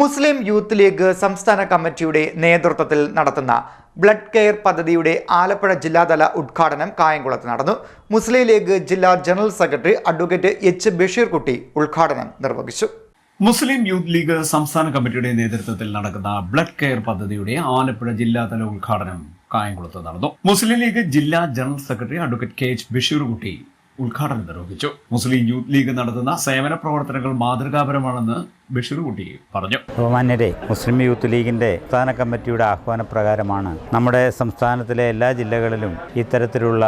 മുസ്ലിം youth League സംസ്ഥാന കമ്മിറ്റിയുടെ നേതൃത്വത്തിൽ നടത്തുന്ന ബ്ലഡ് കെയർ പദ്ധതിയുടെ ആലപ്പുഴ ജില്ലാതല ഉദ്ഘാടനം കായംകുളത്ത് നടന്നു. മുസ്ലിം ലീഗ് ജില്ലാ general secretary advocate H Basheerkutty ഉദ്ഘാടനം നിർവഹിച്ചു. മുസ്ലിം യൂത്ത് ലീഗ് സംസ്ഥാന കമ്മിറ്റിയുടെ നേതൃത്വത്തിൽ നടക്കുന്ന ബ്ലഡ് കെയർ പദ്ധതിയുടെ ആലപ്പുഴ ജില്ലാതല ഉദ്ഘാടനം കായംകുളത്ത് നടന്നു. മുസ്ലിം ലീഗ് ജില്ലാ general secretary advocate K H Basheerkutty ഉദ്ഘാടനം നിർവഹിച്ചു. മുസ്ലിം യൂത്ത് ലീഗ് നടത്തുന്ന സേവന പ്രവർത്തനങ്ങൾ മാതൃകാപരമാണെന്ന് ബഷീർകുട്ടി പറഞ്ഞു. ബഹുമാന്യരെ മുസ്ലിം യൂത്ത് ലീഗിന്റെ സംസ്ഥാന കമ്മിറ്റിയുടെ ആഹ്വാനപ്രകാരമാണ് നമ്മുടെ സംസ്ഥാനത്തിലെ എല്ലാ ജില്ലകളിലും ഇത്തരത്തിലുള്ള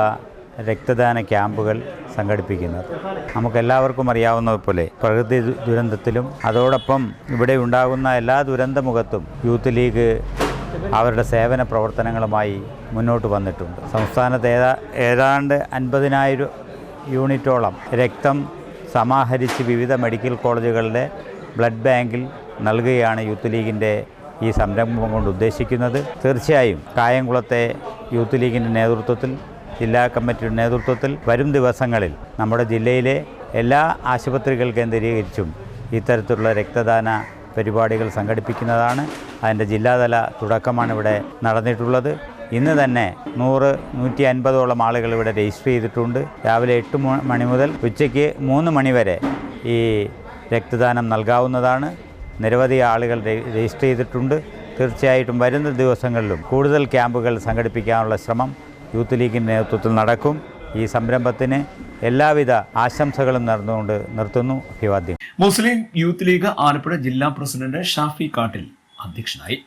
രക്തദാന ക്യാമ്പുകൾ സംഘടിപ്പിക്കുന്നത്. നമുക്കെല്ലാവർക്കും അറിയാവുന്നതുപോലെ പ്രകൃതി ദുരന്തത്തിലും അതോടൊപ്പം ഇവിടെ ഉണ്ടാകുന്ന എല്ലാ ദുരന്തമുഖത്തും യൂത്ത് ലീഗ് അവരുടെ സേവന പ്രവർത്തനങ്ങളുമായി മുന്നോട്ട് വന്നിട്ടുണ്ട്. സംസ്ഥാനത്ത് ഏതാ ഏതാണ്ട് അൻപതിനായിരം യൂണിറ്റോളം രക്തം സമാഹരിച്ച് വിവിധ മെഡിക്കൽ കോളേജുകളുടെ ബ്ലഡ് ബാങ്കിൽ നൽകുകയാണ് യൂത്ത് ലീഗിന്റെ ഈ സംരംഭം കൊണ്ട് ഉദ്ദേശിക്കുന്നത്. തീർച്ചയായും കായംകുളത്തെ യൂത്ത് ലീഗിന്റെ നേതൃത്വത്തിൽ ജില്ലാ കമ്മിറ്റിയുടെ നേതൃത്വത്തിൽ വരും ദിവസങ്ങളിൽ നമ്മുടെ ജില്ലയിലെ എല്ലാ ആശുപത്രികൾ കേന്ദ്രീകരിച്ചും ഇത്തരത്തിലുള്ള രക്തദാന പരിപാടികൾ സംഘടിപ്പിക്കുന്നതാണ്. അതിന്റെ ജില്ലാതല തുടക്കമാണ് ഇവിടെ നടന്നിട്ടുള്ളത്. ഇന്ന് തന്നെ നൂറ് നൂറ്റി അൻപതോളം ആളുകൾ ഇവിടെ രജിസ്റ്റർ ചെയ്തിട്ടുണ്ട്. രാവിലെ എട്ട് മണി മുതൽ ഉച്ചയ്ക്ക് മൂന്ന് മണി വരെ ഈ രക്തദാനം നൽകാവുന്നതാണ്. നിരവധി ആളുകൾ രജിസ്റ്റർ ചെയ്തിട്ടുണ്ട്. തീർച്ചയായിട്ടും വരുന്ന ദിവസങ്ങളിലും കൂടുതൽ ക്യാമ്പുകൾ സംഘടിപ്പിക്കാനുള്ള ശ്രമം യൂത്ത് ലീഗിന്റെ നേതൃത്വത്തിൽ നടക്കും. ഈ സംരംഭത്തിന് എല്ലാവിധ ആശംസകളും നടന്നുകൊണ്ട് നിർത്തുന്നു അഭിവാദ്യം. മുസ്ലിം യൂത്ത് ലീഗ് ആലപ്പുഴ ജില്ലാ പ്രസിഡന്റ് ഷാഫി കാട്ടിൽ അധ്യക്ഷനായി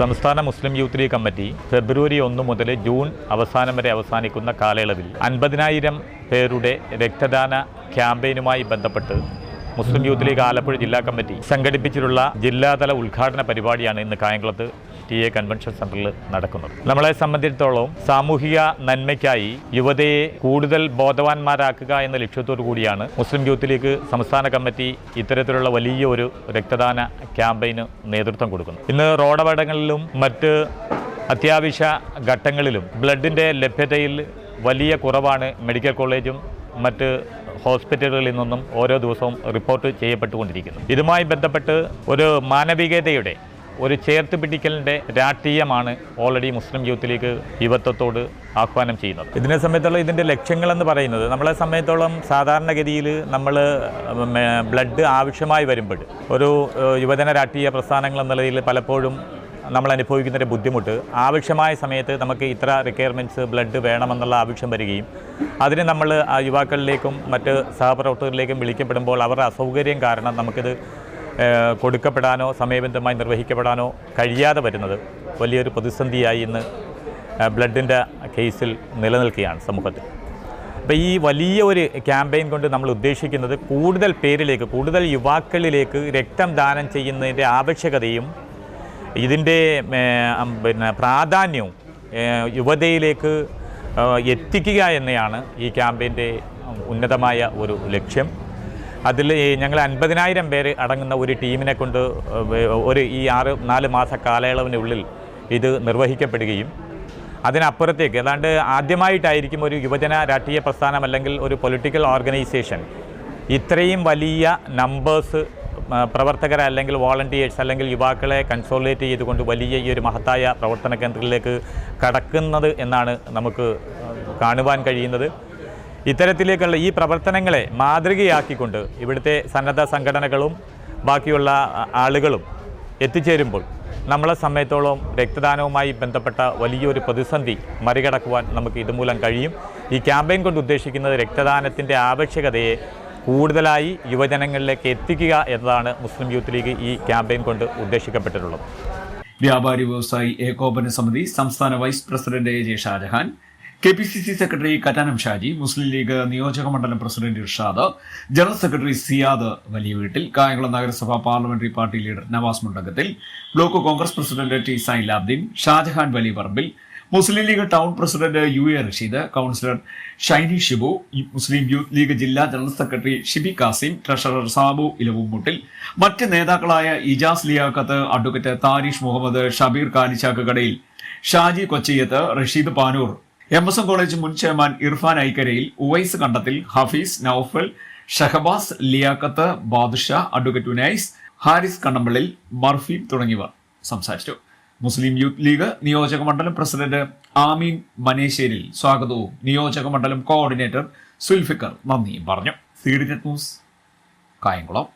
സംസ്ഥാന Muslim Youth League committee February ഒന്ന് മുതൽ ജൂൺ അവസാനം വരെ അവസാനിക്കുന്ന കാലയളവിൽ അൻപതിനായിരം പേരുടെ രക്തദാന ക്യാമ്പയിനുമായി ബന്ധപ്പെട്ട് മുസ്ലിം യൂത്ത് ലീഗ് ആലപ്പുഴ ജില്ലാ കമ്മിറ്റി സംഘടിപ്പിച്ചിട്ടുള്ള ജില്ലാതല ഉദ്ഘാടന പരിപാടിയാണ് ഇന്ന് കായംകുളത്ത് ടി എ കൺവെൻഷൻ സെന്ററിൽ നടക്കുന്നത്. നമ്മളെ സംബന്ധിച്ചിടത്തോളം സാമൂഹിക നന്മയ്ക്കായി യുവതയെ കൂടുതൽ ബോധവാന്മാരാക്കുക എന്ന ലക്ഷ്യത്തോടു കൂടിയാണ് മുസ്ലിം യൂത്ത് ലീഗ് സംസ്ഥാന കമ്മിറ്റി ഇത്തരത്തിലുള്ള വലിയ ഒരു രക്തദാന ക്യാമ്പയിന് നേതൃത്വം കൊടുക്കുന്നത്. ഇന്ന് റോഡപകടങ്ങളിലും മറ്റ് അത്യാവശ്യ ഘട്ടങ്ങളിലും ബ്ലഡിന്റെ ലഭ്യതയിൽ വലിയ കുറവാണ് മെഡിക്കൽ കോളേജും മറ്റ് ഹോസ്പിറ്റലുകളിൽ നിന്നും ഓരോ ദിവസവും റിപ്പോർട്ട് ചെയ്യപ്പെട്ടുകൊണ്ടിരിക്കുന്നു. ഇതുമായി ബന്ധപ്പെട്ട് ഒരു മാനവികതയുടെ ഒരു ചേർത്ത് പിടിക്കലിന്റെ രാഷ്ട്രീയമാണ് ഓൾറെഡി മുസ്ലിം യൂത്ത് ലീഗ് യുവത്വത്തോട് ആഹ്വാനം ചെയ്യുന്നത്. ഇതിനെ സംബന്ധിച്ചുള്ള ഇതിന്റെ ലക്ഷ്യങ്ങളെന്ന് പറയുന്നത് നമ്മളെ സംബന്ധിച്ചോളം സാധാരണഗതിയിൽ നമ്മൾ ബ്ലഡ് ആവശ്യമായി വരുമ്പോൾ ഒരു യുവജന രാഷ്ട്രീയ പ്രസ്ഥാനങ്ങൾ എന്ന നിലയിൽ പലപ്പോഴും നമ്മൾ അനുഭവിക്കുന്നൊരു ബുദ്ധിമുട്ട്. ആവശ്യമായ സമയത്ത് നമുക്ക് ഇത്ര റിക്വയർമെന്റ്സ് ബ്ലഡ് വേണമെന്നുള്ള ആവശ്യം വരികയും അതിന് നമ്മൾ യുവാക്കളിലേക്കും മറ്റ് സഹപ്രവർത്തകരിലേക്കും വിളിക്കപ്പെടുമ്പോൾ അവരുടെ അസൗകര്യം കാരണം നമുക്കിത് കൊടുക്കപ്പെടാനോ സമയബന്ധമായി നിർവഹിക്കപ്പെടാനോ കഴിയാതെ വരുന്നത് വലിയൊരു പ്രതിസന്ധിയായി ഇന്ന് ബ്ലഡിന്റെ കേസിൽ നിലനിൽക്കുകയാണ് സമൂഹത്തിൽ. അപ്പോൾ ഈ വലിയ ഒരു ക്യാമ്പയിൻ കൊണ്ട് നമ്മൾ ഉദ്ദേശിക്കുന്നത് കൂടുതൽ പേരിലേക്ക് കൂടുതൽ യുവാക്കളിലേക്ക് രക്തം ദാനം ചെയ്യുന്നതിന്റെ ആവശ്യകതയും ഇതിന്റെ പിന്നെ പ്രാധാന്യവും യുവതയിലേക്ക് എത്തിക്കുക എന്നതാണ് ഈ ക്യാമ്പയിന്റെ ഉന്നതമായ ഒരു ലക്ഷ്യം. അതിൽ ഞങ്ങൾ അൻപതിനായിരം പേര് അടങ്ങുന്ന ഒരു ടീമിനെ കൊണ്ട് ഒരു ഈ ആറ് നാല് മാസ കാലയളവിനുള്ളിൽ ഇത് നിർവഹിക്കപ്പെടുകയും അതിനപ്പുറത്തേക്ക് ഏതാണ്ട് ആദ്യമായിട്ടായിരിക്കും ഒരു യുവജന രാഷ്ട്രീയ പ്രസ്ഥാനം അല്ലെങ്കിൽ ഒരു പൊളിറ്റിക്കൽ ഓർഗനൈസേഷൻ ഇത്രയും വലിയ നമ്പേഴ്സ് പ്രവർത്തകരെ അല്ലെങ്കിൽ വോളണ്ടിയേഴ്സ് അല്ലെങ്കിൽ യുവാക്കളെ കൺസോളിഡേറ്റ് ചെയ്തുകൊണ്ട് വലിയ ഈ ഒരു മഹത്തായ പ്രവർത്തന കേന്ദ്രത്തിലേക്ക് കടക്കുന്നത് എന്നാണ് നമുക്ക് കാണുവാൻ കഴിയുന്നത്. ഇത്തരത്തിലേക്കുള്ള ഈ പ്രവർത്തനങ്ങളെ മാതൃകയാക്കിക്കൊണ്ട് ഇവിടുത്തെ സന്നദ്ധ സംഘടനകളും ബാക്കിയുള്ള ആളുകളും എത്തിച്ചേരുമ്പോൾ നമ്മളെ സമയത്തോളം രക്തദാനവുമായി ബന്ധപ്പെട്ട വലിയൊരു പ്രതിസന്ധി മറികടക്കുവാൻ നമുക്ക് ഇതുമൂലം കഴിയും. ഈ ക്യാമ്പയിൻ കൊണ്ട് ഉദ്ദേശിക്കുന്നത് രക്തദാനത്തിന്റെ ആവശ്യകതയെ കൂടുതലായി യുവജനങ്ങളിലേക്ക് എത്തിക്കുക എന്നതാണ് മുസ്ലിം യൂത്ത് ലീഗ് ഈ ക്യാമ്പയിൻ കൊണ്ട് ഉദ്ദേശിക്കപ്പെട്ടിട്ടുള്ളത്. വ്യാപാരി വ്യവസായി ഏകോപന സമിതി സംസ്ഥാന vice president A J Shajahan K P C C secretary Kattanam Shaji Muslim League നിയോജക മണ്ഡലം president Irshad general secretary Siyad വലിയ വീട്ടിൽ കായംകുളം നഗരസഭ parliamentary party leader Navas Mundakathil block Congress president T Sailabdeen Shajahan വലിയ പറമ്പിൽ Muslim League town president U A Rasheed councillor Shiny Shibu Muslim Youth League ജില്ലാ general secretary Shibi Kasim treasurer Sabu ഇലവുമുട്ടിൽ മറ്റ് നേതാക്കളായ Ijas Liaquat advocate Tharish Muhammad Shabeer കാലിശാക്ക് കടയിൽ Shaji കൊച്ചിയത്ത് Rasheed Panoor M S M college മുൻ chairman Irfan ഐക്കരയിൽ Uvais കണ്ടത്തിൽ Hafeez Noufal Shahbaz Liyakath Badusha advocate Unais Haris Kannampallil Murphy തുടങ്ങിയവർ സംസാരിച്ചു. മുസ്ലിം youth league നിയോജക മണ്ഡലം പ്രസിഡന്റ് ആമീൻ മനേശ്ശേരിൽ സ്വാഗതവും നിയോജക മണ്ഡലം കോർഡിനേറ്റർ സുൽഫിക്കർ നന്ദിയും പറഞ്ഞു. CDNet news Kayamkulam.